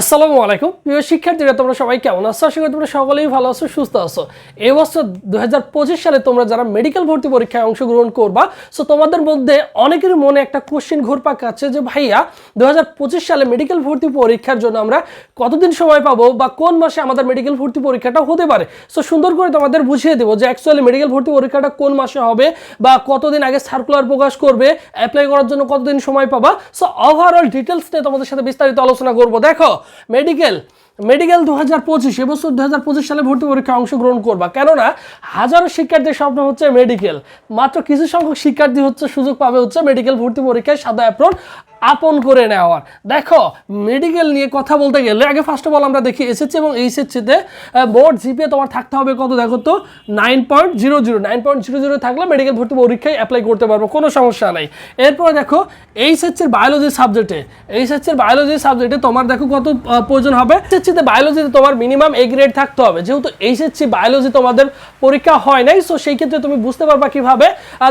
আসসালামু আলাইকুম। প্রিয় শিক্ষার্থীরা, তোমরা সবাই কেমন আছো? আশা করি তোমরা সকলেই ভালো আছো, সুস্থ আছো। এই বছর দু হাজার সালে তোমরা যারা মেডিকেল ভর্তি পরীক্ষায় অংশগ্রহণ করবা সো তোমাদের মধ্যে অনেকের মনে একটা কোশ্চেন ঘুরপাক আছে যে, ভাইয়া দু হাজার পঁচিশ সালে মেডিকেল ভর্তি পরীক্ষার জন্য আমরা কতদিন সময় পাবো বা কোন মাসে আমাদের মেডিকেল ভর্তি পরীক্ষাটা হতে পারে? সো সুন্দর করে তোমাদের বুঝিয়ে দেবো যে অ্যাকচুয়ালি মেডিকেল ভর্তি পরীক্ষাটা কোন মাসে হবে বা কতদিন আগে সার্কুলার প্রকাশ করবে অ্যাপ্লাই করার জন্য কতদিন সময় পাবা? সো ওভারঅল ডিটেলস নিয়ে তোমাদের সাথে বিস্তারিত আলোচনা করব। দেখো মেডিকেল মেডিকেল দু হাজার পঁচিশ, এবছর দু হাজার পঁচিশ সালে ভর্তি পরীক্ষায় অংশগ্রহণ করবা। কেননা, হাজারো শিক্ষার্থীর স্বপ্ন হচ্ছে মেডিকেল মাত্র কিছু সংখ্যক শিক্ষার্থী হচ্ছে সুযোগ পাবে হচ্ছে মেডিকেল ভর্তি পরীক্ষায় সাদা অ্যাপ্রন আপন করে নেওয়ার। দেখো মেডিকেল নিয়ে কথা বলতে গেলে আগে ফার্স্ট অফ অল আমরা দেখি এসএসসি এবং এইচএসসিতে বোর্ড জিপিএ তোমার থাকতে হবে কত দেখো তো? Nine point zero zero nine point zero zero থাকলে মেডিকেল ভর্তি পরীক্ষায় অ্যাপ্লাই করতে পারব কোনো সমস্যা নাই। এরপরে দেখো এইচএসসির বায়োলজি সাবজেক্টে এইচএসসির বায়োলজি সাবজেক্টে তোমার দেখো কত প্রয়োজন হবে? এইচএসসিতে বায়োলজিতে তোমার মিনিমাম এ গ্রেড থাকতে হবে। যেহেতু এইচএসসি বায়োলজি তোমাদের পরীক্ষা হয় নাই সো সেই ক্ষেত্রে তুমি বুঝতে পারবা কীভাবে?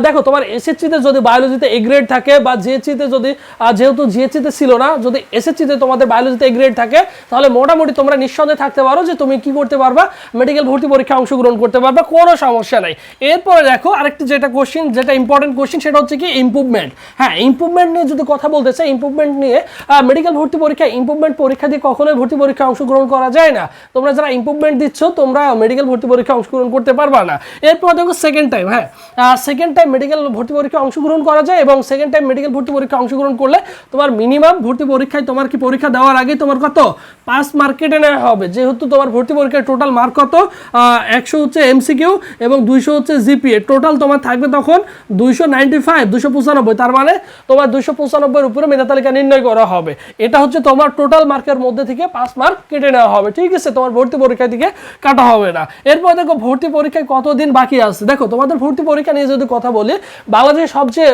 দেখো তোমার এসএসসিতে যদি বায়োলজিতে এ গ্রেড থাকে বা জিএসসিতে যদি আহ, যেহেতু জিএসসিতে ছিল না, যদি এসএসসিতে তোমাদের বায়োলজিতে গ্রেড থাকে, তাহলে মোটামুটি তোমরা নিঃসন্দেহে থাকতে পারো যে তুমি কি করতে পারবা মেডিকেল ভর্তি পরীক্ষায় অংশগ্রহণ করতে পারবা, কোনো সমস্যা নাই। এরপরে দেখো, আরেকটি যেটা কোশ্চেন যেটা ইম্পর্টেন্ট কোশ্চেন সেটা হচ্ছে কি ইম্প্রুভমেন্ট হ্যাঁ ইম্প্রুভমেন্ট নিয়ে যদি কথা বলতে চাই ইম্প্রুভমেন্ট নিয়ে মেডিকেল ভর্তি পরীক্ষা ইম্প্রুভমেন্ট পরীক্ষা দিয়ে কখনোই ভর্তি পরীক্ষায় অংশগ্রহণ করা যায় না। তোমরা যারা ইম্প্রুভমেন্ট দিচ্ছ, তোমরা মেডিকেল ভর্তি পরীক্ষায় অংশগ্রহণ করতে পারবা না। এরপর দেখো সেকেন্ড টাইম হ্যাঁ সেকেন্ড টাইম মেডিকেল ভর্তি পরীক্ষায় অংশগ্রহণ করা যায় এবং সেকেন্ড টাইম মেডিকেল ভর্তি পরীক্ষায় অংশগ্রহণ করলে তোমার মিনিমাম ভর্তি পরীক্ষায় তোমার কি পরীক্ষা দেওয়ার আগে তোমার কত? পাস মার্কেটে নেওয়া হবে। যেহেতু তোমার ভর্তি পরীক্ষার টোটাল মার্ক কত? একশো হচ্ছে এমসিকিউ এবং দুইশো হচ্ছে জিপিএ টোটাল তোমার থাকবে তখন দুইশো নাইনটি ফাইভ দুশো পঁচানব্বই। তার মানে তোমার দুইশো পঁচানব্বইয়ের উপরে মেধা তালিকা নির্ণয় করা হবে। এটা হচ্ছে তোমার টোটাল মার্কের মধ্যে থেকে পাস মার্ক কেটে নেওয়া হবে। ঠিক আছে? তোমার ভর্তি পরীক্ষা থেকে কাটা হবে না। এরপর দেখো, ভর্তি পরীক্ষায় কতদিন বাকি আছে? দেখো, তোমাদের ভর্তি পরীক্ষা নিয়ে যদি কথা বলি, বাংলাদেশে সবচেয়ে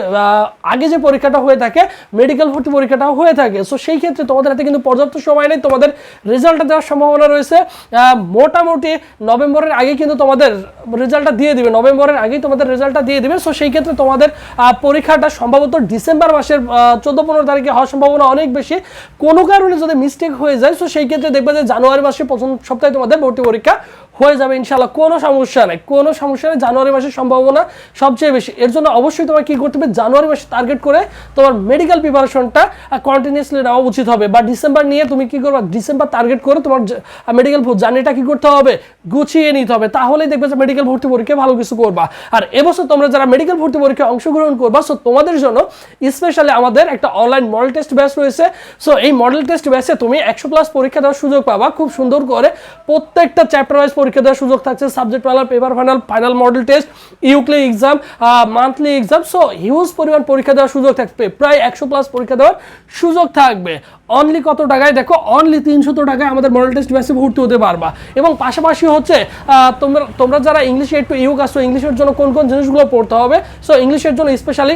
আগে যে পরীক্ষাটা হয়ে থাকে মেডিকেল ভর্তি পরীক্ষাটাও হয়ে থাকে। সো সেই ক্ষেত্রে তোমাদের হাতে কিন্তু পর্যাপ্ত সময় নেই। তোমাদের রেজাল্টটা দেওয়ার সম্ভাবনা রয়েছে। মোটামুটি নভেম্বরের আগে কিন্তু তোমাদের রেজাল্টটা দিয়ে দিবে। নভেম্বরের আগেই তোমাদের রেজাল্টটা দিয়ে দিবে। সো সেই ক্ষেত্রে তোমাদের পরীক্ষাটা সম্ভবত ডিসেম্বর মাসের চোদ্দ পনেরো তারিখে হওয়ার সম্ভাবনা অনেক বেশি। কোনো কারণে যদি মিস্টেক হয়ে যায় সো সেই ক্ষেত্রে দেখবে যে জানুয়ারি মাসে প্রথম সপ্তাহে তোমাদের ভর্তি পরীক্ষা হয়ে যাবে ইনশাল্লাহ কোনো সমস্যা নেই। কোনো সমস্যা নেই। জানুয়ারি মাসের সম্ভাবনা সবচেয়ে বেশি। এর জন্য অবশ্যই তোমার কি করতে হবে? জানুয়ারি মাসে টার্গেট করে তোমার মেডিকেল প্রিপারেশনটা কন্টিনিউসলি নেওয়া উচিত হবে। বা ডিসেম্বর নিয়ে তুমি কি করবে? ডিসেম্বর টার্গেট করে তোমার মেডিকেল জার্নিটা কি করতে হবে? গুছিয়ে নিতে হবে। তাহলেই দেখবে যে মেডিকেল ভর্তি পরীক্ষা ভালো কিছু করবা। আর এবছর তোমরা যারা মেডিকেল ভর্তি পরীক্ষায় অংশগ্রহণ করবা সো তোমাদের জন্য স্পেশালি আমাদের একটা অনলাইন মডেল টেস্ট ব্যাচ রয়েছে। সো এই মডেল টেস্ট ব্যাচে তুমি একশো প্লাস পরীক্ষা দেওয়ার সুযোগ পাবা। খুব সুন্দর করে প্রত্যেকটা চ্যাপ্টার ওয়াইজ পরীক্ষা দেওয়ার সুযোগ থাকছে। Subject final paper final final model test weekly exam monthly exam so huge পরিমাণ পরীক্ষা দেওয়ার সুযোগ থাকবে। প্রায় একশো প্লাস পরীক্ষা দেওয়ার সুযোগ থাকবে। অনলি কত টাকায়? দেখো অনলি তিনশত টাকায় আমাদের মডেল টেস্ট ব্যাচে ভর্তি হতে পারবা। এবং পাশাপাশি হচ্ছে তোমরা তোমরা যারা ইংলিশে একটু ইউক আসছো ইংলিশের জন্য কোন কোন জিনিসগুলো পড়তে হবে? সো ইংলিশের জন্য স্পেশালি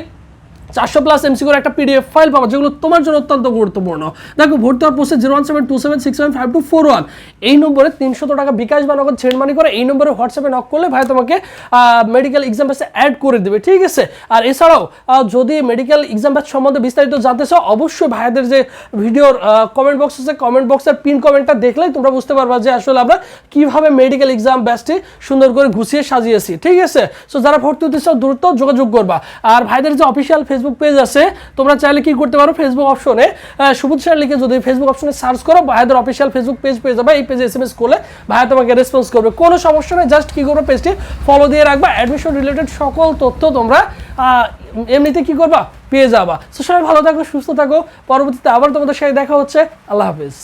চারশো প্লাস এমসিকিউর একটা পিডিএফ ফাইল পাবো, যেগুলো তোমার জন্য অত্যন্ত গুরুত্বপূর্ণ। দেখো, ভর্তি হওয়ার পোস্টে zero one seven two seven six seven five two four one এই নম্বরে তিনশো টাকা বিকাশ বা নগদ ছেড় মানি করে এই নম্বরে হোয়াটসঅ্যাপে নক করলে ভাই তোমাকে মেডিকেল এক্সাম ব্যাচে অ্যাড করে দেবে, ঠিক আছে? আর এছাড়াও যদি মেডিকেল এক্সাম ব্যাচ সম্বন্ধে বিস্তারিত জানতে চাও, অবশ্যই ভাইদের যে ভিডিওর কমেন্ট বক্স আছে কমেন্ট বক্সের পিন কমেন্টটা দেখলেই তোমরা বুঝতে পারবা যে আসলে আমরা কীভাবে মেডিকেল এক্সাম ব্যাচটি সুন্দর করে গুছিয়ে সাজিয়েছি, ঠিক আছে? সো যারা ভর্তি হতে চাও, দ্রুত যোগাযোগ করবা। আর ভাইদের যে অফিসিয়াল ফেসবুক পেজ আছে। তোমরা চাইলে কি করতে পারো? ফেসবুক অপশনে সুবুদ স্যার লিখে যদি ফেসবুক অপশনে সার্চ করো ভাইদের অফিসিয়াল ফেসবুক পেজ পেয়ে যাবে। এই পেজে এস এম এস করলে ভাইয়া তোমাকে রেসপন্স করবে। কোনো সমস্যা নেই জাস্ট কি করবে পেজটি ফলো দিয়ে রাখবা। অ্যাডমিশন রিলেটেড সকল তথ্য তোমরা এমনিতে কি করবা? পেয়ে যাবা। তো সবাই ভালো থাকো, সুস্থ থাকো। পরবর্তীতে আবার তোমাদের সাথে দেখা হচ্ছে। আল্লাহ হাফিজ।